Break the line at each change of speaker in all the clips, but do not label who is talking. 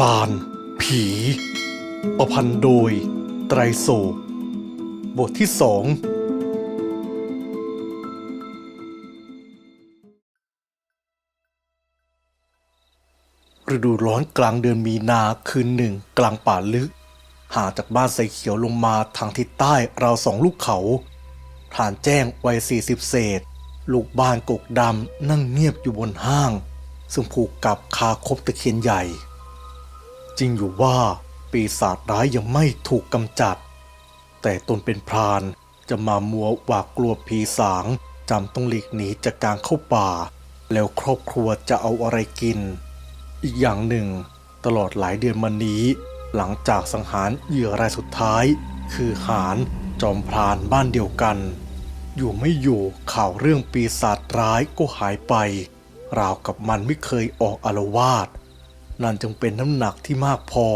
ลาน ผี ประพันธ์โดย ไตรโศกบทที่สอง ฤดูร้อนกลางเดือนมีนาคืนหนึ่งกลางป่าลึก ห่างจากบ้านไซเขียวลงมาทางทิศใต้ราวสองลูกเขาฐานแจ้งวัยสี่สิบเศษ ลูกบ้านกกดำนั่งเงียบอยู่บนห้าง ซึ่งผูกกับคาคบตะเคียนใหญ่ จริงอยู่ว่าปีศาจร้ายยังไม่ถูกกำจัด แต่ตนเป็นพรานจะมามัวหวาดกลัวผีสางจำต้องหลีกหนีจากการเข้าป่า แล้วครอบครัวจะเอาอะไรกิน อีกอย่างหนึ่ง ตลอดหลายเดือนมานี้ หลังจากสังหารเหยื่อรายสุดท้าย คือหารจอมพรานบ้านเดียวกัน อยู่ไม่อยู่ข่าวเรื่องปีศาจร้ายก็หายไป ราวกับมันไม่เคยออกอารวาส นั่นจึงเป็นน้ำหนักที่มากพอ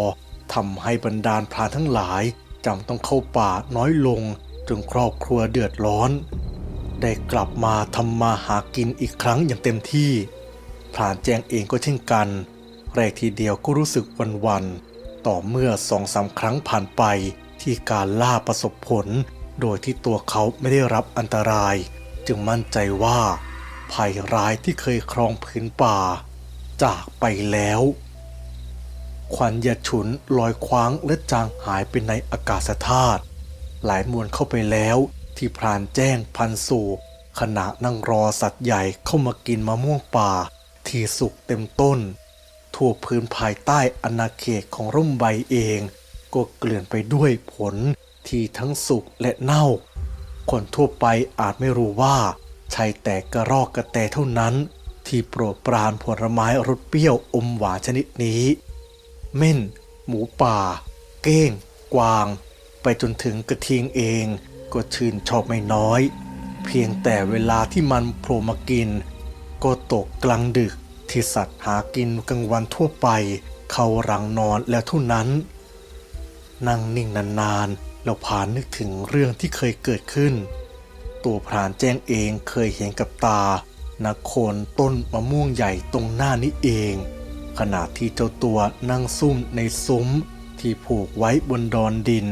ทำให้บรรดาลพรานทั้งหลายจำต้องเข้าป่าน้อยลงจนครอบครัวเดือดร้อน ได้กลับมาทำมาหากินอีกครั้งอย่างเต็มที่พรานแจงเองก็เช่นกัน แรกทีเดียวก็รู้สึกวันวันๆต่อเมื่อสองสามครั้งผ่านไปที่การล่าประสบผล โดยที่ตัวเขาไม่ได้รับอันตราย จึงมั่นใจว่าภัยร้ายที่เคยครองพื้นป่า จากไปแล้ว ควันหยาฉุนลอยคว้างและจางหายไปในอากาศธาตุหลายมวลเข้าไปแล้วที่พรานแจ้งพันสู่ขณะนั่งรอสัตว์ใหญ่เข้ามากินมะม่วงป่า ที่สุกเต็มต้น ทั่วพื้นภายใต้อาณาเขตของร่มใบเอง ก็เกลื่อนไปด้วยผลที่ทั้งสุกและเน่า คนทั่วไปอาจไม่รู้ว่าใช่แต่กระรอกกระแตเท่านั้น ที่โปรดปรานผลไม้รสเปรี้ยวอมหวานชนิดนี้ เม่น หมูป่า เก้ง กวาง ไปจนถึงกระทิงเอง ก็ชื่นชอบไม่น้อย เพียงแต่เวลาที่มันโผล่มากิน ก็ตกกลางดึกที่สัตว์หากินกลางวันทั่วไป เข้ารังนอนแล้วเท่านั้น นั่งนิ่งนานๆแล้วพานนึกถึงเรื่องที่เคยเกิดขึ้น ตัวพรานแจ้งเองเคยเห็นกับตานักโคนต้นมะม่วงใหญ่ตรงหน้านี้เอง ขณะที่เจ้าตัวนั่งซุ่มในซุ้มที่ผูกไว้บนดอนดิน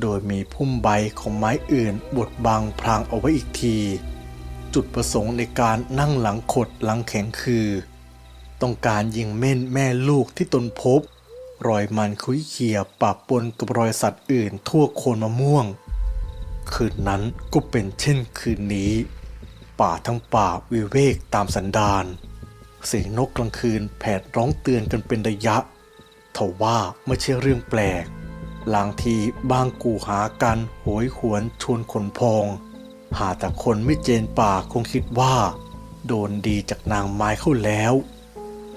โดยมีพุ่มใบของไม้อื่นบดบังพรางเอาไว้อีกที จุดประสงค์ในการนั่งหลังขดหลังแข็งคือ ต้องการยิงเม่นแม่ลูกที่ตนพบ รอยมันคุยเขียปะปนกับรอยสัตว์อื่นทั่วโคนมะม่วง คืนนั้นก็เป็นเช่นคืนนี้ ป่าทั้งป่าวิเวกตามสันดาน เสียงนกกลางคืนแผดร้องเตือนกันเป็นระยะทว่าไม่ใช่เรื่องแปลก หลางทีบางกูหากันโหยหวนชวนขนพอง หาแต่คนไม่เจนป่าคงคิดว่า โดนดีจากนางไม้เข้าแล้ว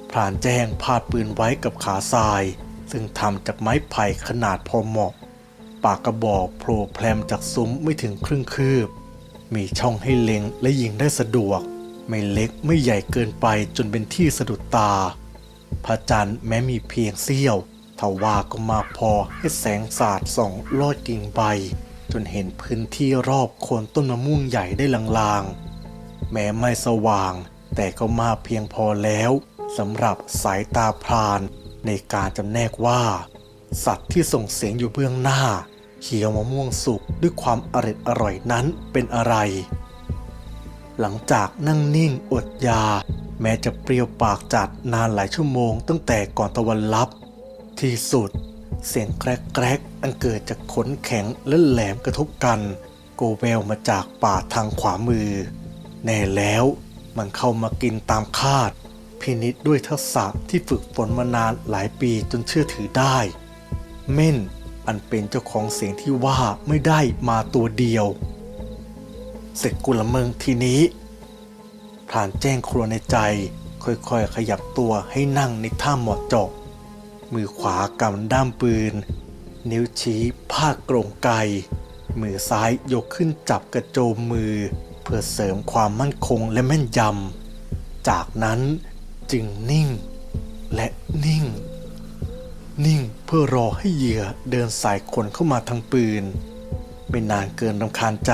พรานแจ้งพาดปืนไว้กับขาทราย ซึ่งทำจากไม้ไผ่ขนาดพอเหมาะ ปากกระบอกโผล่แพลมจากซุ้มไม่ถึงครึ่งคืบ มีช่องให้เล็งและยิงได้สะดวก ไม่เล็กไม่ใหญ่เกินไปจนเป็นที่สะดุดตา พระจันทร์แม้มีเพียงเสี้ยวทว่าก็มากพอให้แสงสาดส่องลอดกิ่งใบ จนเห็นพื้นที่รอบโคนต้นมะม่วงใหญ่ได้ลางๆ แม้ไม่สว่าง แต่ก็มากเพียงพอแล้วสำหรับสายตาพรานในการจำแนกว่า สัตว์ที่ส่งเสียงอยู่เบื้องหน้าเขียวมะม่วงสุกด้วยความอร่อยอร่อยนั้นเป็นอะไร หลังจากนั่งนิ่งอดยา แม้จะเปรี้ยวปากจัดนานหลายชั่วโมง ตั้งแต่ก่อนตะวันลับ ที่สุด เสียงแกรกแกรกอันเกิดจากขนแข็งและแหลมกระทบกัน โกเวลมาจากป่าทางขวามือ แน่แล้วมันเข้ามากินตามคาด พินิษด้วยทักษะที่ฝึกฝนมานานหลายปีจนเชื่อถือได้ เม่นอันเป็นเจ้าของเสียงที่ว่าไม่ได้มาตัวเดียว เสร็จกุลเมืองทีนี้พรานแจ้งครัวในใจ ค่อยๆ ขยับตัวให้นั่งในท่าหมาะเจาะมือขวากำด้ามปืน นิ้วชี้ภากรงไก มือซ้ายยกขึ้นจับกระโจมมือ เพื่อเสริมความมั่นคงและแม่นยำ จากนั้นจึงนิ่งและนิ่ง นิ่งเพื่อรอให้เหยื่อเดินสายคนเข้ามาทางปืน ไม่นานเกินรำคาญใจ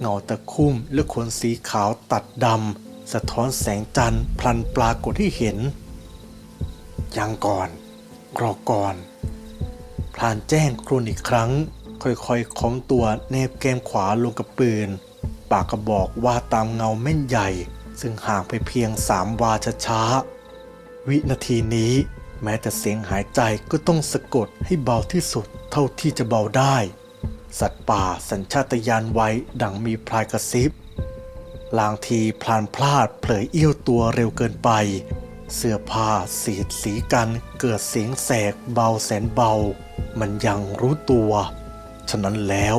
เงาตะคุ่มและขนสีขาวตัดดำสะท้อนแสงจันทร์พลันปรากฏให้เห็น ยังก่อนรอก่อนพรานแจ้งครวญอีกครั้ง ค่อยๆค้อมตัวแนบแก้มขวาลงกับปืน ปากกระบอกว่าตามเงาแม่นใหญ่ ซึ่งห่างไปเพียงสามวาช้าๆวินาทีนี้แม้แต่เสียงหายใจก็ต้องสะกดให้เบาที่สุดเท่าที่จะเบาได้ สัตว์ป่าสัญชาตญาณไว้ดังมีพลายกระซิบลางทีพลานพลาดเผลอเอี้ยวตัวเร็วเกินไป เสื้อผ้าสีดสีกันเกิดเสียงแสกเบาแสนเบา มันยังรู้ตัว ฉะนั้นแล้ว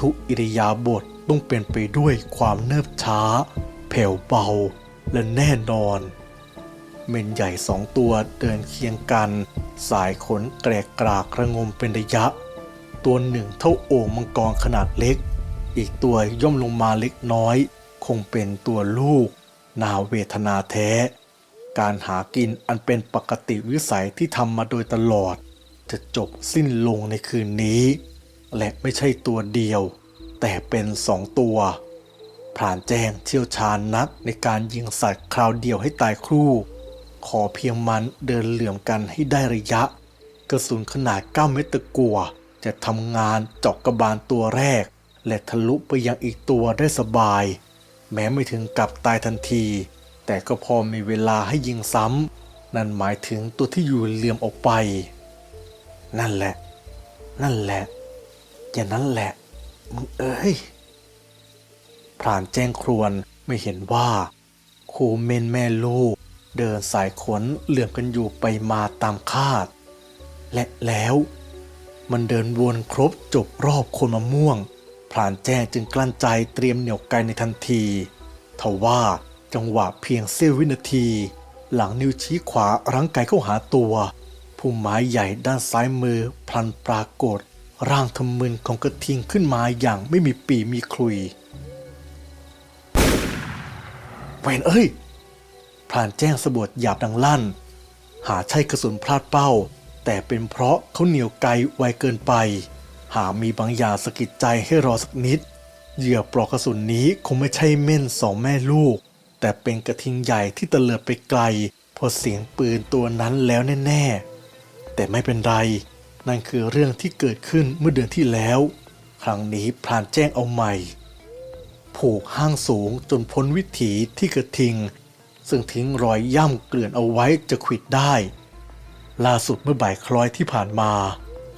ทุกๆอิริยาบถต้องเป็นไปด้วยความเนิบช้า แผ่วเบา และแน่นอน เมนใหญ่สองตัวเดินเคียงกัน สายขนแกรกกรากระงมเป็นระยะ ตัวหนึ่งเท่าโอ่งมังกรขนาดเล็ก อีกตัวย่อมลงมาเล็กน้อย คงเป็นตัวลูก นาเวทนาแท้ การหากินอันเป็นปกติวิสัยที่ทำมาโดยตลอด จะจบสิ้นลงในคืนนี้ และไม่ใช่ตัวเดียว แต่เป็นสองตัวพรานแจ้งเชี่ยวชาญนักในการยิงสัตว์คราวเดียวให้ตายครู่ ขอเพียงมันเดินเหลื่อมกันให้ได้ระยะ กระสุนขนาด 9 เมตรตะกัว จะทำงานเจาะกระบาลตัวแรก และทะลุไปยังอีกตัวได้สบาย แม้ไม่ถึงกับตายทันที แต่ก็พอมีเวลาให้ยิงซ้ำนั่นหมายถึงตัวที่อยู่เหลื่อมออกไป นั่นแหละ นั่นแหละ อย่างนั้นแหละมึงเอ้ยพรานแจ้งครวญไม่เห็นว่าครูเมนแม่ลูก เดินสายขนเหลื่อมกันอยู่ไปมาตามคาด และแล้ว มันเดินวนครบจบรอบคนมะม่วงพรานแจ้งจึงกลั้นใจเตรียมเหนี่ยวไกในทันทีทว่าจังหวะเพียงเสี้ยววินาที หลังนิ้วชี้ขวารั้งไกเข้าหาตัวผู้ไม้ใหญ่ด้านซ้ายมือพลันปรากฏ ร่างทำมึนของกระทิงขึ้นมาอย่างไม่มีปีมีคลุยเวนเอ้ยพรานแจ้งสะบดหยาบดังลั่น หาใช่กระสุนพลาดเป้า แต่เป็นเพราะเขาเหนียวไกลไวเกินไป หามีบางอย่างสะกิดใจให้รอสักนิด เหยื่อปลอกกระสุนนี้คงไม่ใช่เม่นสองแม่ลูก แต่เป็นกระทิงใหญ่ที่ตะเลิดไปไกลเพราะเสียงปืนตัวนั้นแล้วแน่ ๆ แต่ไม่เป็นไร นั่นคือเรื่องที่เกิดขึ้นเมื่อเดือนที่แล้ว ครั้งนี้พรานแจ้งเอาใหม่ ผูกห้างสูงจนพ้นวิถีที่กระทิง ซึ่งทิ้งรอยย่ำเกลื่อนเอาไว้จะขิดได้ ล่าสุดเมื่อบ่ายคล้อยที่ผ่านมา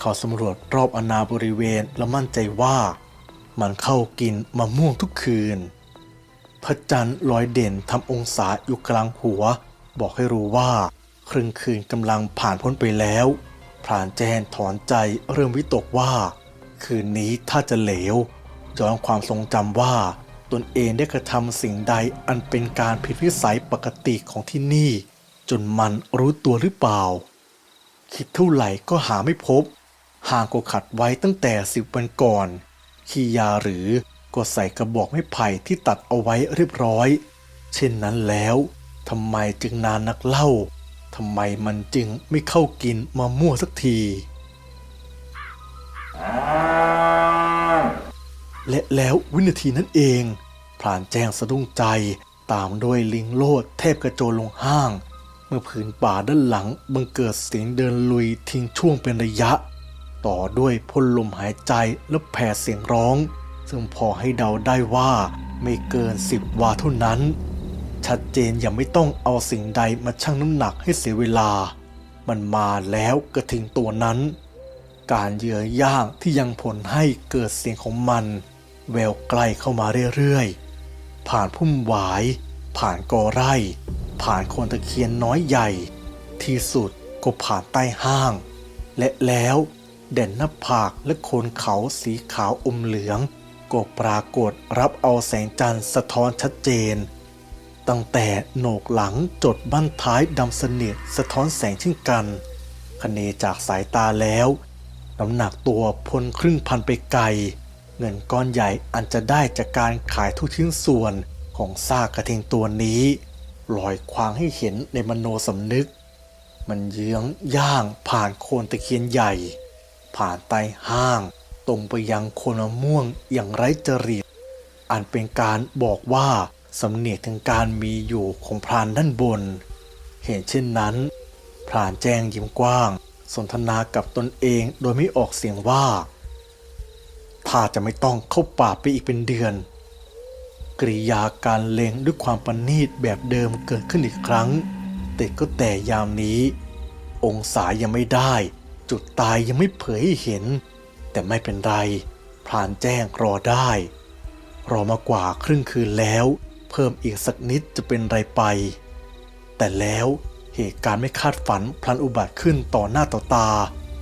เขาสำรวจรอบอนาบริเวณและมั่นใจว่า มันเข้ากินมะม่วงทุกคืน พระจันทร์ลอยเด่นทำองศาอยู่กลางหัว บอกให้รู้ว่า ครึ่งคืนกำลังผ่านพ้นไปแล้วพรานแจนถอนใจเริ่มวิตกว่า คืนนี้ถ้าจะเหลวย้อนความทรงจำว่า ตนเองได้กระทำสิ่งใดอันเป็นการผิดวิสัยปกติของที่นี่ จนมันรู้ตัวหรือเปล่า คิดเท่าไหร่ก็หาไม่พบ ห่างก็ขัดไว้ตั้งแต่สิบวันก่อนขี้ยาหรือก็ใส่กระบอกไม้ไผ่ที่ตัดเอาไว้เรียบร้อย เช่นนั้นแล้วทำไมจึงนานนักเล่าทำไมมันจึงไม่เข้ากินมามั่วสักที และแล้ววินาทีนั้นเองพรานแจ้งสะดุ้งใจตามด้วยลิงโลดแทบกระโจนลงห้าง มื่อผืนป่าด้านหลังบังเกิดเสียงเดินลุยทิ้งช่วงเป็นระยะ ต่อด้วยพ่นลมหายใจและแผ่เสียงร้อง ซึ่งพอให้เดาได้ว่าไม่เกินสิบวาเท่านั้น ชัดเจนอย่าไม่ต้องเอาสิ่งใดมาชั่งน้ำหนักให้เสียเวลา มันมาแล้วกระทิงตัวนั้น การเยื้อย่างที่ยังผลให้เกิดเสียงของมัน แววใกล้เข้ามาเรื่อยๆผ่านพุ่มหวาย ผ่านกอไร่ ผ่านโคนตะเคียนน้อยใหญ่ ที่สุดก็ผ่านใต้ห้าง และแล้วเด่นหน้าผากและโคนเขาสีขาวอมเหลือง ก็ปรากฏรับเอาแสงจันทร์สะท้อนชัดเจน ตั้งแต่โหนกหลังจดบั้นท้ายดำสนิทสะท้อนแสงเช่นกันคเนจากสายตาแล้ว น้ำหนักตัวพ้นครึ่งพันไปไกล เงินก้อนใหญ่อันจะได้จากการขายทุกชิ้นส่วนของซากกระทิงตัวนี้ ลอยควางให้เห็นในมโนสำนึก มันเยื้องย่างผ่านโคนตะเคียนใหญ่ ผ่านใต้ห้าง ตรงไปยังโคนมะม่วงอย่างไร้จริต อันเป็นการบอกว่าสำเนียกถึงการมีอยู่ของพรานด้านบน เห็นเช่นนั้น พรานแจ้งยิ้มกว้าง สนทนากับตนเองโดยไม่ออกเสียงว่า ถ้าจะไม่ต้องเข้าป่าไปอีกเป็นเดือน กริยาการเล็งด้วยความประณีตแบบเดิมเกิดขึ้นอีกครั้ง แต่ก็แต่ยามนี้ องศายังไม่ได้ จุดตายยังไม่เผยให้เห็น แต่ไม่เป็นไรพรานแจ้งรอได้ รอมากว่าครึ่งคืนแล้ว เพิ่มอีกสักนิดจะเป็นไรไป แต่แล้วเหตุการณ์ไม่คาดฝันพลันอุบัติขึ้นต่อหน้าต่อตา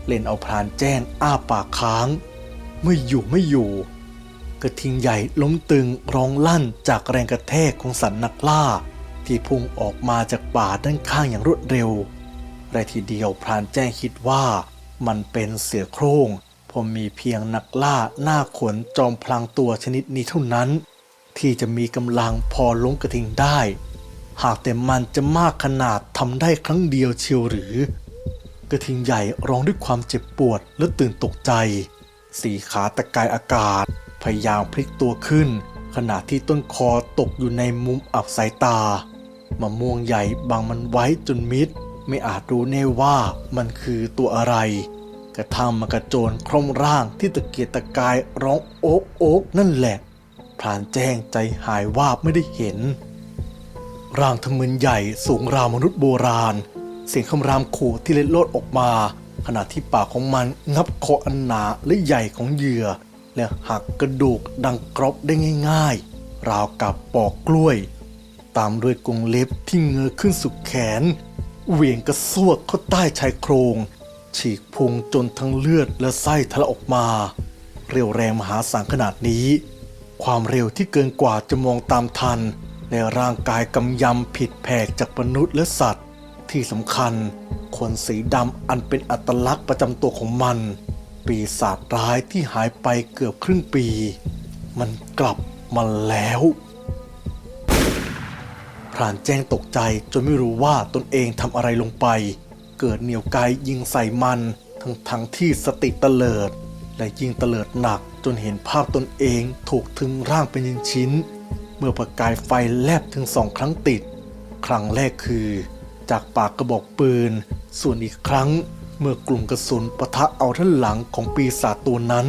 เล่นเอาพรานแจ้งอ้าปากค้าง ไม่อยู่ไม่อยู่ กระทิงใหญ่ล้มตึงร้องลั่นจากแรงกระแทกของสันนักล่า ที่พุ่งออกมาจากป่าด้านข้างอย่างรวดเร็วไรทีเดียวพรานแจ้งคิดว่ามันเป็นเสือโคร่งเพอมีเพียงนักล่าหน้าขนจอมพลางตัวชนิดนี้เท่านั้น ที่จะมีกำลังพอล้มกระทิงได้ หากแต่มันจะมากขนาดทำได้ครั้งเดียวเชียวหรือ กระทิงใหญ่ร้องด้วยความเจ็บปวดและตื่นตกใจ สีขาตะกายอากาศ พยายามพลิกตัวขึ้น ขณะที่ต้นคอตกอยู่ในมุมอับสายตามะม่วงใหญ่บังมันไว้จนมิด ไม่อาจรู้แน่ว่ามันคือตัวอะไร กระทั่งมันกระโจนคร่อมร่างที่ตะเกียกตะกายร้องโอ๊กโอ๊กนั่นแหละพรานแจ้งใจหายว่าบไม่ได้เห็น ร่างทะมึนใหญ่สูงราวมนุษย์โบราณ เสียงคำรามขู่ที่เล็ดโลดออกมา ขณะที่ปากของมันงับคออันหนาและใหญ่ของเหยื่อ และหักกระดูกดังกรอบได้ง่าย ๆ ราวกับปอกกล้วย ตามด้วยกรงเล็บที่เงยขึ้นสุดแขน เหวี่ยงกระซวกเข้าใต้ชายโครง ฉีกพุงจนทั้งเลือดและไส้ทะลักออกมา เร็วแรงมหาศาลขนาดนี้ ความเร็วที่เกินกว่าจะมองตามทัน ในร่างกายกำยำผิดแผกจากมนุษย์และสัตว์ ที่สำคัญขนสีดำอันเป็นอัตลักษณ์ประจำตัวของมัน ปีศาจร้ายที่หายไปเกือบครึ่งปี มันกลับมาแล้วพรานแจ้งตกใจจนไม่รู้ว่าตนเองทำอะไรลงไป เกิดเหนียวไกยิงใส่มันทั้งทั้งที่สติเตลิด และยิงเตลิดหนักจนเห็นภาพตนเองถูกถึงร่างเป็นชิ้น เมื่อประกายไฟแลบถึงสองครั้งติด ครั้งแรกคือ จากปากกระบอกปืน ส่วนอีกครั้ง เมื่อกลุ่มกระสุนปะทะเอาท่านหลังของปีศาจตัวนั้น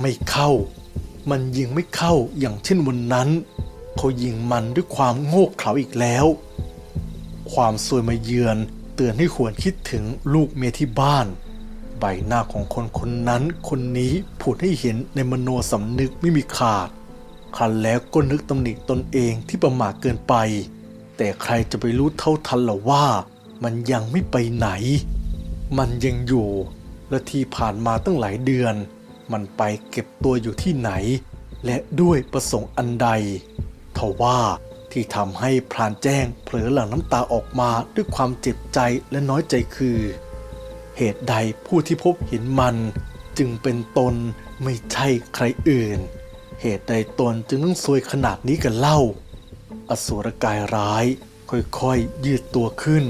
ไม่เข้า มันยิงไม่เข้าอย่างเช่นวันนั้น เขายิงมันด้วยความโง่เขลาอีกแล้ว ความซวยมาเยือนเตือนให้ควรคิดถึงลูกเมียที่บ้าน ใบหน้าของคนคนนั้นคนนี้ผุดให้เห็นในมโนสำนึกไม่มีขาดครั้นแล้วก็นึกตำหนิตนเองที่ประมาทเกินไป แต่ใครจะไปรู้เท่าทันล่ะว่า มันยังไม่ไปไหน มันยังอยู่ และที่ผ่านมาตั้งหลายเดือน มันไปเก็บตัวอยู่ที่ไหน และด้วยประสงค์อันใดทว่าที่ทำให้พรานแจ้งเผลอหลั่งน้ำตาออกมาด้วยความเจ็บใจและน้อยใจคือ เหตุใดผู้ที่พบเห็นมัน จึงเป็นตนไม่ใช่ใครอื่น เหตุใดตนจึงต้องซวยขนาดนี้กันเล่า อสูรกายร้ายค่อยๆยืดตัวขึ้น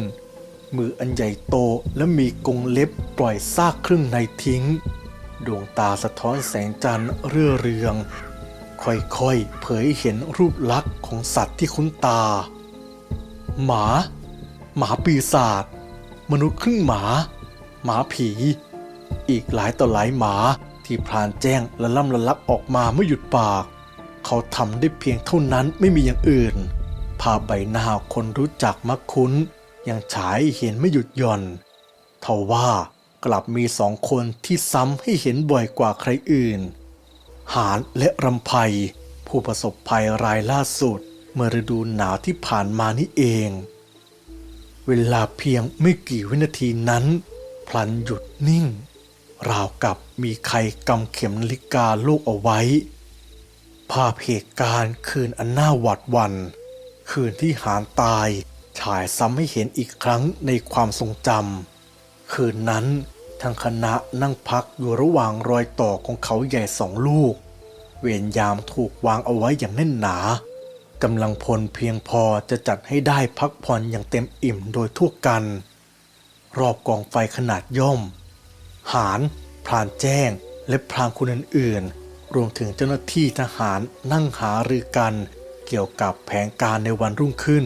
มืออันใหญ่โตและมีกรงเล็บปล่อยซากครึ่งในทิ้ง ดวงตาสะท้อนแสงจันทร์เรื่อเรือง ค่อยๆ เผยเห็นรูปลักษณ์ของสัตว์ที่คุ้นตา หมา หมาปีศาจมนุษย์ครึ่งหมา หมาผี อีกหลายต่อหลายหมาที่พรานแจ้งและล่ำละลักออกมาไม่หยุดปาก เขาทำได้เพียงเท่านั้นไม่มีอย่างอื่น ภาพใบหน้าคนรู้จักมักคุ้น ยังฉายเห็นไม่หยุดหย่อนทว่ากลับมีสองคนที่ซ้ำให้เห็นบ่อยกว่าใครอื่น หานและรำไพผู้ประสบภัยรายล่าสุด เมื่อฤดูหนาวที่ผ่านมานี่เอง เวลาเพียงไม่กี่วินาทีนั้น พลันหยุดนิ่ง ราวกับมีใครกำเข็มนาฬิกาลูกเอาไว้ ภาพเหตุการณ์คืนอันน่าหวาดวัน่นคืนที่หานตาย ฉายซ้ำให้เห็นอีกครั้งในความทรงจำคืนนั้นทางคณะนั่งพักอยู่ระหว่างรอยต่อของเขาใหญ่สองลูก เวรยามถูกวางเอาไว้อย่างแน่นหนากำลังพลเพียงพอจะจัดให้ได้พักผ่อนอย่างเต็มอิ่มโดยทั่วกัน รอบกองไฟขนาดย่อม หาร พรานแจ้ง และพรานคนอื่นๆ รวมถึงเจ้าหน้าที่ทหารนั่งหารือกัน เกี่ยวกับแผนการในวันรุ่งขึ้น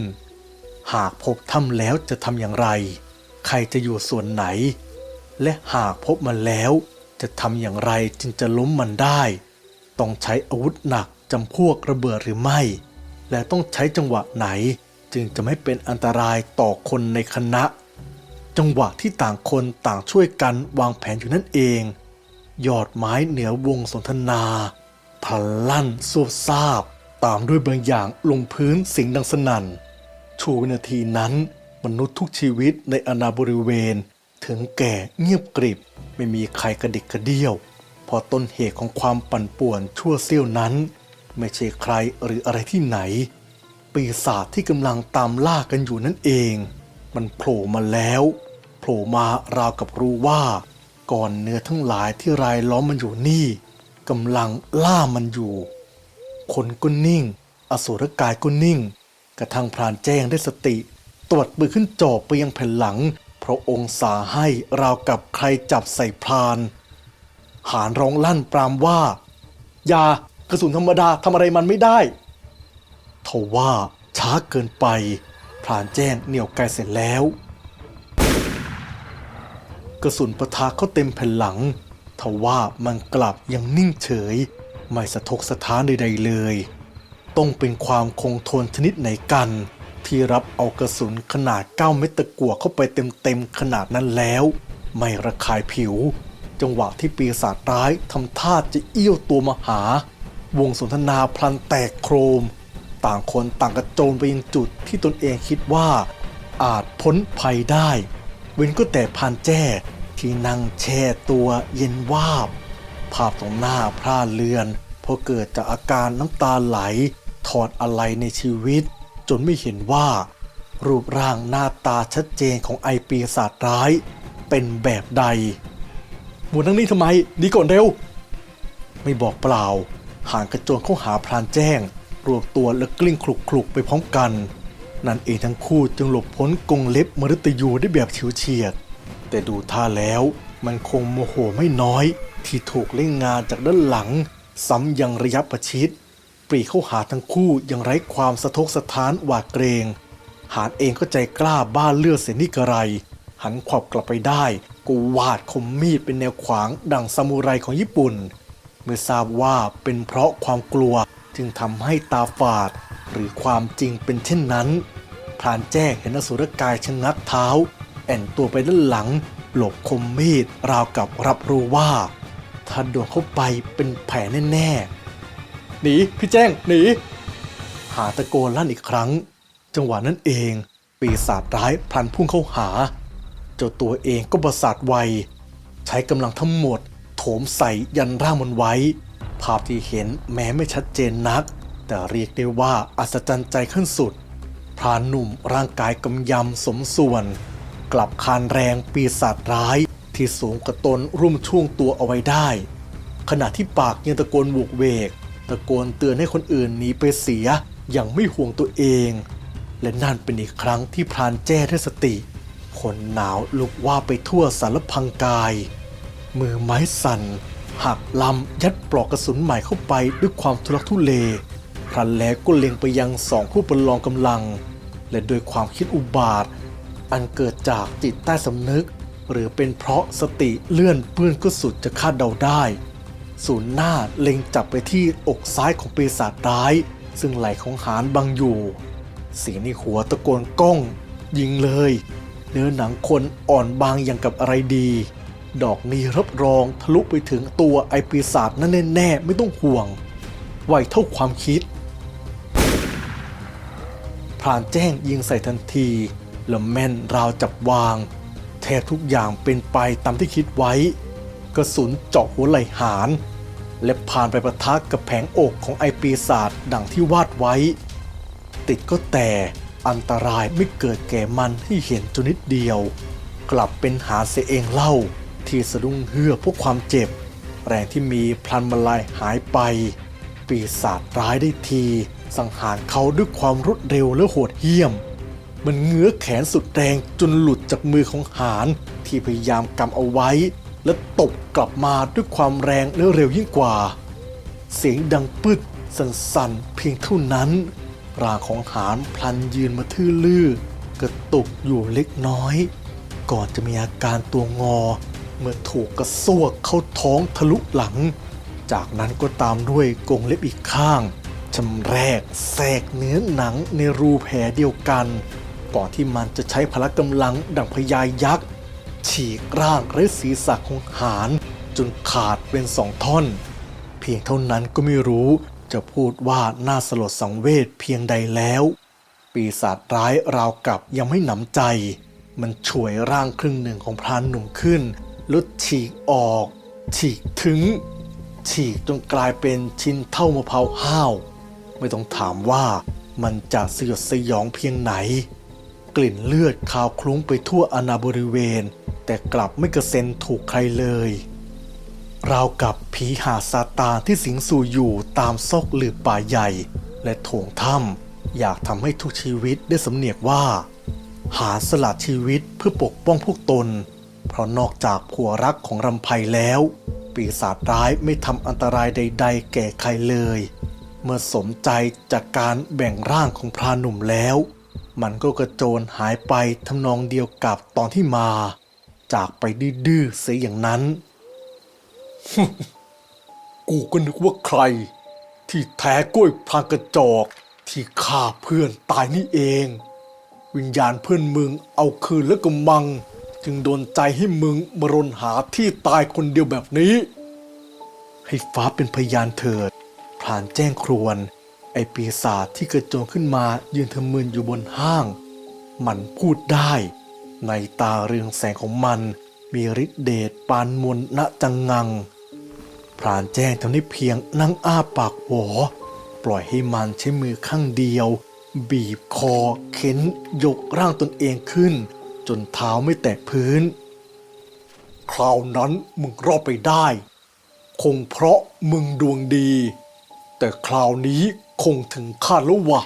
หากพบถ้ำแล้วจะทำอย่างไร ใครจะอยู่ส่วนไหน และหากพบมันแล้ว จะทำอย่างไรจึงจะล้มมันได้ ต้องใช้อาวุธหนักจำพวกระเบิดหรือไม่ และต้องใช้จังหวะไหนจึงจะไม่เป็นอันตรายต่อคนในคณะ จังหวะที่ต่างคนต่างช่วยกันวางแผนอยู่นั่นเอง ยอดไม้เหนือวงสนทนาพลันลั่นสูบซาบ ตามด้วยบางอย่างลงพื้นสียงดังสนั่น ช่วงวินาทีนั้น มนุษย์ทุกชีวิตในอนาบริเวณ ถึงแก่เงียบกริบ ไม่มีใครกระดิกกระเดี้ยว พอต้นเหตุของความปั่นป่วนชั่วเสี้ยวนั้น ไม่ใช่ใครหรืออะไรที่ไหน ปีศาจที่กำลังตามล่ากันอยู่นั่นเอง มันโผล่มาแล้วโผล่มาราวกับรู้ว่า ก่อนเนื้อทั้งหลายที่รายล้อมมันอยู่นี่กำลังล่ามันอยู่ คนก็นิ่ง อสุรกายก็นิ่ง กระทั่งพรานแจ้งได้สติตรวจปืนขึ้นจอบไปยังแผ่นหลัง เพราะองค์สาให้ราวกับใครจับใส่พราน หานร้องลั่นปรามว่า อย่ากระสุนธรรมดาทำอะไรมันไม่ได้ทว่าช้าเกินไป พรานแจ้งเหนี่ยวไกลเสร็จแล้ว กระสุนปะทะเข้าเต็มแผ่นหลังทว่ามันกลับยังนิ่งเฉย ไม่สะทกสะท้านใดๆเลย ต้องเป็นความคงทนชนิดไหนกัน ที่รับเอากระสุนขนาด 9 เมตรตะกั่วเข้าไปเต็มๆขนาดนั้นแล้ว ไม่ระคายผิว จังหวะที่ปีศาจร้ายทำท่าจะเอี้ยวตัวมาหา วงสนทนาพลันแตกโครม ต่างคนต่างกระโจนไปยังจุดที่ตนเองคิดว่า อาจพ้นภัยได้ เว้นก็แต่พานแจ้ที่นั่งแช่ตัวเย็นวาบ ภาพตรงหน้าพร่าเลือนเพราะเกิดจากอาการน้ำตาไหล ถอดอะไรในชีวิต จนไม่เห็นว่า รูปร่างหน้าตาชัดเจนของไอปีศาจร้ายเป็นแบบใดหมุนนั่งนี่ทำไมหนีก่อนเร็ว ไม่บอกเปล่า ห่างกระโจนเข้าหาพรานแจ้ง รวมตัวและกลิ้งคลุกคลุกไปพร้อมกัน นั่นเองทั้งคู่จึงหลบพ้นกงเล็บมฤตยูได้แบบเฉิวเฉียด แต่ดูท่าแล้วมันคงโมโหไม่น้อย ที่ถูกเล่นงานจากด้านหลัง ซ้ำยังระยะประชิด ปรีเข้าหาทั้งคู่ยังไร้ความสะทกสะท้านหวาดเกรง หานเองก็ใจกล้าบ้าเลือดเสียนี่กระไร หันขวับกลับไปได้ก็วาดคมมีดเป็นแนวขวางดังซามูไรของญี่ปุ่น เมื่อทราบว่าเป็นเพราะความกลัวจึงทำให้ตาฝาด หรือความจริงเป็นเช่นนั้นพรานแจ้งเห็นอสุรกายชะงักเท้า แอนตัวไปด้านหลัง หลบคมมีดราวกับรับรู้ว่า ถ้าโดนเข้าไปเป็นแผลแน่ๆ หนี พี่แจ้ง หนี หาตะโกนลั่นอีกครั้ง จังหวะนั้นเอง ปีศาจร้ายพลันพุ่งเข้าหา เจ้าตัวเองก็ประสาทไว ใช้กำลังทั้งหมด โถมใส่ยันร่างมันไว้ ภาพที่เห็นแม้ไม่ชัดเจนนัก แต่เรียกได้ว่าอัศจรรย์ใจขั้นสุด พรานหนุ่มร่างกายกำยำสมส่วน กลับคานแรงปีศาจร้ายที่สูงกว่าตนรุ่มช่วงตัวเอาไว้ได้ ขณะที่ปากยังตะโกนโวกเวก ตะโกนเตือนให้คนอื่นหนีไปเสียอย่างไม่ห่วงตัวเอง และนั่นเป็นอีกครั้งที่พรานแจ้ได้สติขนหนาวลุกว่าไปทั่วสารพังกาย มือไม้สั่น หักลำยัดปลอกกระสุนใหม่เข้าไปด้วยความทุลักทุเลพรันแล้วก็เล็งไปยังสองผู้ประลองกำลัง และโดยความคิดอุบาท อันเกิดจากจิตใต้สำนึก หรือเป็นเพราะสติเลื่อนเปื้อนก็สุดจะคาดเดาได้ ศูนย์หน้าเล็งจับไปที่อกซ้ายของปีศาจร้าย ซึ่งไหลของหานบังอยู่ เสียงในหัวตะโกนก้อง ยิงเลย เนื้อหนังคนอ่อนบางอย่างกับอะไรดี ดอกนี้รับรองทะลุไปถึงตัวไอปีศาจนั่นแน่ๆไม่ต้องห่วงไวเท่าความคิดพรานแจ้งยิงใส่ทันทีแล้วแม่นราวจับวาง แทบทุกอย่างเป็นไปตามที่คิดไว้ กระสุนเจาะหัวไหล่หารและผ่านไปประทะกกับแผงอกของไอปีศาจดังที่วาดไว้ ติดก็แต่อันตรายไม่เกิดแก่มันที่เห็นจนนิดเดียว กลับเป็นหาเสียเองเล่า ที่สะดุ้งเฮือกเพราะความเจ็บ แรงที่มีพลันมาลายหายไป ปีศาจร้ายได้ที สังหารเขาด้วยความรวดเร็วและโหดเหี้ยม มันเงื้อแขนสุดแรงจนหลุดจากมือของหานที่พยายามกำเอาไว้ และตบกลับมาด้วยความแรงและเร็วยิ่งกว่า เสียงดังปึดสั่นๆ เพียงเท่านั้นร่างของหานพลันยืนมาทื่อลือ กระตุกอยู่เล็กน้อย ก่อนจะมีอาการตัวงอ เมื่อถูกกระซวกเข้าท้องทะลุหลัง จากนั้นก็ตามด้วยกงเล็บอีกข้างชำแรกแทรกเนื้อหนังในรูแผลเดียวกัน ก่อนที่มันจะใช้พละกำลังดังพญายักษ์ ฉีกร่างและศีรษะของหานจนขาดเป็นสองท่อน เพียงเท่านั้นก็ไม่รู้จะพูดว่าน่าสลดสังเวชเพียงใดแล้ว ปีศาจร้ายราวกับยังไม่หนำใจ มันช่วยร่างครึ่งหนึ่งของพรานหนุ่มขึ้นลดฉีกออก ฉีกถึง ฉีกจนกลายเป็นชิ้นเท่ามะพร้าวห้าว ไม่ต้องถามว่ามันจะสยดสยองเพียงไหน กลิ่นเลือดคาวคลุ้งไปทั่วอาณาบริเวณ แต่กลับไม่กระเซ็นถูกใครเลย ราวกับผีหาซาตานที่สิงสู่อยู่ตามซอกหลืบป่าใหญ่ และโถงถ้ำอยากทำให้ทุกชีวิตได้สำเนียกว่า หาสละชีวิตเพื่อปกป้องพวกตน เพราะนอกจากผัวรักของรำไพแล้ว ปีศาจร้ายไม่ทำอันตรายใด ๆ แก่ใครเลย เมื่อสมใจจากการแบ่งร่างของพรานหนุ่มแล้วมันก็กระโจนหายไปทำนองเดียวกับตอนที่มา จากไปดื้อๆเสียอย่างนั้น กูก็นึกว่าใคร ที่แท้กล้วยพรางกระจอกที่ฆ่าเพื่อนตายนี่เอง วิญญาณเพื่อนมึงเอาคืนแล้วก็มัง จึงโดนใจให้มึงมารนหาที่ตายคนเดียวแบบนี้ ให้ฟ้าเป็นพยานเถิดพรานแจ้งครวน ไอปีศาจที่กระโจนขึ้นมายืนทำมึนอยู่บนห้าง มันพูดได้ ในตาเรืองแสงของมัน มีฤทธิเดชปานมนณจังงัง พรานแจ้งทำได้เพียงนั่งอ้าปากหวอปล่อยให้มันใช้มือข้างเดียว บีบคอเข็นยกร่างตนเองขึ้น จนเท้าไม่แตะพื้น คราวนั้นมึงรอดไปได้ คงเพราะมึงดวงดี แต่คราวนี้คงถึงคาดแล้ววะ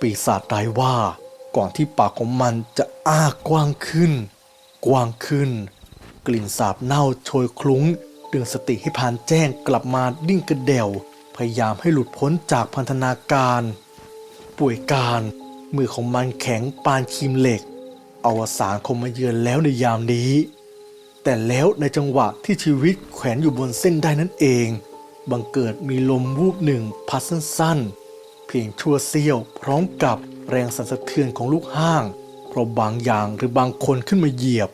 ปีศาจร้ายว่า ก่อนที่ปากของมันจะอ้ากว้างขึ้น กว้างขึ้น กลิ่นสาบเน่าโชยคลุ้งเดึงสติให้พานแจ้งกลับมาดิ้งกระเดวพยายามให้หลุดพ้นจากพันธนาการ ป่วยการมือของมันแข็งปานคีมเหล็ก อวสานคงมาเยือนแล้วในยามนี้ แต่แล้วในจังหวะที่ชีวิตแขวนอยู่บนเส้นได้นั่นเอง บังเกิดมีลมวูบหนึ่งพัดสั้นๆ เพียงชั่วเสี้ยวพร้อมกับ แรงสั่นสะเทือนของลูกห้าง เพราะบางอย่างหรือบางคนขึ้นมาเหยียบ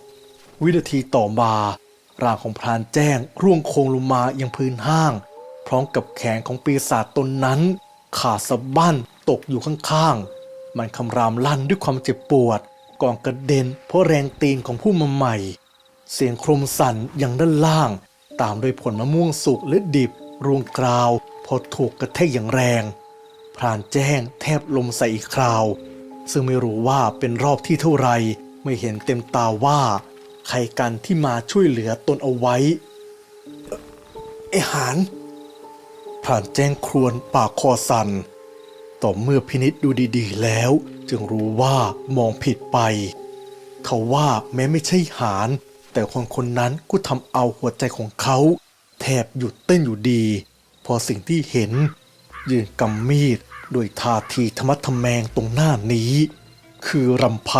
วินาทีต่อมาร่างของพรานแจ้งร่วงโคลงลงมายังพื้นห้าง พร้อมกับแขนของปีศาจตนนั้น ขาดสะบั้นตกอยู่ข้างๆ มันคำรามลั่นด้วยความเจ็บปวด ก่อนกระเด็นเพราะแรงตีนของผู้มาใหม่ เสียงโครมสั่นอยังด้านล่าง ตามด้วยผลมะม่วงสุกและดิบรวงกราว พอถูกกระแทกอย่างแรง พรานแจ้งแทบลมใส่อีกคราว ซึ่งไม่รู้ว่าเป็นรอบที่เท่าไรไม่เห็นเต็มตาว่า ใครกันที่มาช่วยเหลือตนเอาไว้เอหานพรานแจ้งครวญปากคอสัน่นต่อเมื่อพินิษดูดีๆแล้ว จึงรู้ว่ามองผิดไป เขาว่าแม้ไม่ใช่หาน แต่คนคนนั้นก็ทำเอาหัวใจของเขา แทบหยุดเต้นอยู่ดี พอสิ่งที่เห็น ยืนกำมีดโดยท่าทีธรรมะทแมงตรงหน้านี้ คือรำไพ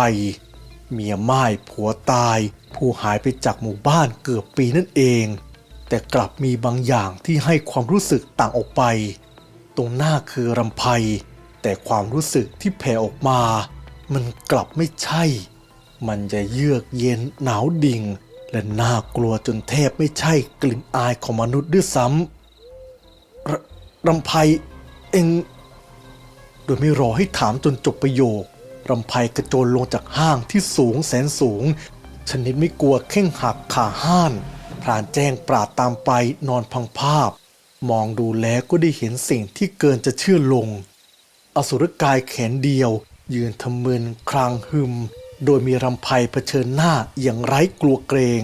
เมียไม้ผัวตาย ผู้หายไปจากหมู่บ้านเกือบปีนั่นเอง แต่กลับมีบางอย่างที่ให้ความรู้สึกต่างออกไป ตรงหน้าคือรำไพแต่ความรู้สึกที่แผ่ออกมา มันกลับไม่ใช่ มันจะเยือกเย็นหนาวดิ่ง และน่ากลัวจนแทบไม่ใช่กลิ่นอายของมนุษย์ด้วยซ้ำรรำไพ เองโดยไม่รอให้ถามจนจบประโยครำไพกระโจนลงจากห้างที่สูงแสนสูง ชนิดไม่กลัวเข่งหักขาห้านพรานแจ้งปราดตามไปนอนพังภาพ มองดูแล้วก็ได้เห็นสิ่งที่เกินจะเชื่อลง อสุรกายแขนเดียว ยืนทำมึนครางหึม โดยมีรำไพเผชิญหน้าอย่างไร้กลัวเกรง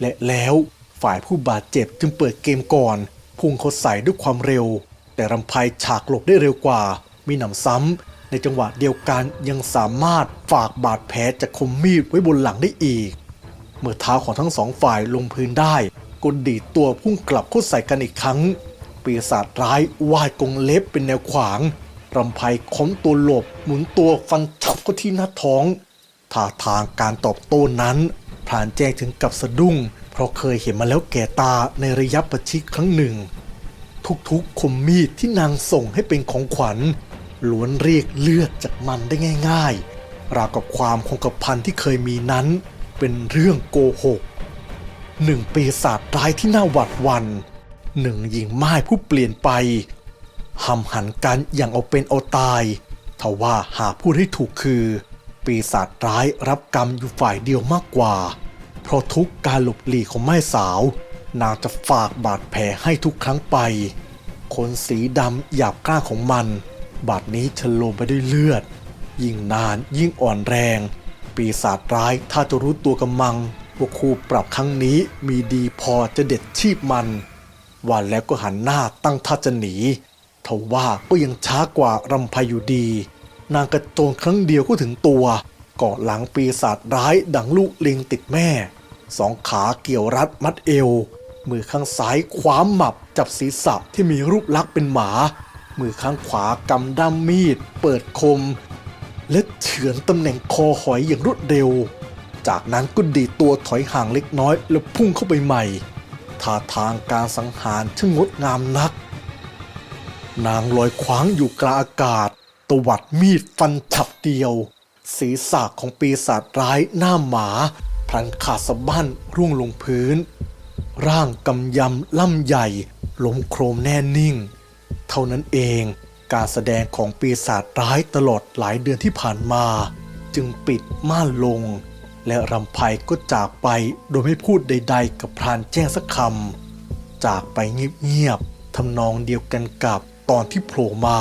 และแล้วฝ่ายผู้บาดเจ็บจึงเปิดเกมก่อน พุ่งเขาใส่ด้วยความเร็ว แต่รำไพฉากหลบได้เร็วกว่า มีหนำซ้ำในจังหวะเดียวกันยังสามารถฝากบาดแผลจากคมมีดไว้บนหลังได้อีก เมื่อเท้าของทั้งสองฝ่ายลงพื้นได้ก็ดีดตัวพุ่งกลับเข้าใส่กันอีกครั้ง ปีศาจร้ายวาดกงเล็บเป็นแนวขวางรำไพค้นตัวหลบหมุนตัวฟันฉับเข้าที่หน้าท้องท่าทางการตอบโต้นั้นพรานแจ้งถึงกับสะดุ้ง เพราะเคยเห็นมาแล้วแก่ตาในระยะประชิดครั้งหนึ่ง ทุกๆคมมีดที่นางส่งให้เป็นของขวัญล้วนเรียกเลือดจากมันได้ง่าย ๆ ราวกับความคงกระพันที่เคยมีนั้น เป็นเรื่องโกหกหนึ่งปีศาจร้ายที่น่าหวาดหวันหนึ่งหญิงไม้ผู้เปลี่ยนไปหำหันกันอย่างเอาเป็นเอาตายทว่าหาพูดให้ถูกคือ ปีศาจร้ายรับกรรมอยู่ฝ่ายเดียวมากกว่า เพราะทุกการหลบหลีกของแม่สาว นางจะฝากบาดแผลให้ทุกครั้งไป ขนสีดำหยาบกร้าของมัน บาดนี้ฉโลมไปด้วยเลือด ยิ่งนานยิ่งอ่อนแรง ปีศาจร้ายถ้าจะรู้ตัวกำมังว่าครูปรับครั้งนี้มีดีพอจะเด็ดชีพมัน วันแล้วก็หันหน้าตั้งท่าจะหนีทว่าก็ยังช้ากว่ารำไพอยู่ดี นางกระโจนครั้งเดียวก็ถึงตัวเกาะหลังปีศาจร้ายดังลูกลิงติดแม่ สองขาเกี่ยวรัดมัดเอว มือข้างซ้ายคว้าหมับจับศีรษะที่มีรูปลักษณ์เป็นหมา มือข้างขวากำด้ามมีด เปิดคม และเฉือนตำแหน่งคอหอยอย่างรวดเร็ว จากนั้นก็ดีตัวถอยห่างเล็กน้อยแล้วพุ่งเข้าไปใหม่ท่าทางการสังหารช่างงดงามนัก นางลอยคว้างอยู่กลางอากาศ ตวัดมีดฟันฉับเดียว ศีรษะของปีศาจร้ายหน้าหมาพลันขาดสะบั้นร่วงลงพื้น ร่างกำยำล่ำใหญ่ล้มโครมแน่นิ่ง เท่านั้นเองการแสดงของปีศาจร้ายตลอดหลายเดือนที่ผ่านมา จึงปิดม่านลง และรำไพก็จากไปโดยไม่พูดใด ๆ กับพรานแจ้งสักคำจากไปเงียบๆทำนองเดียวกันกับตอนที่โผล่มา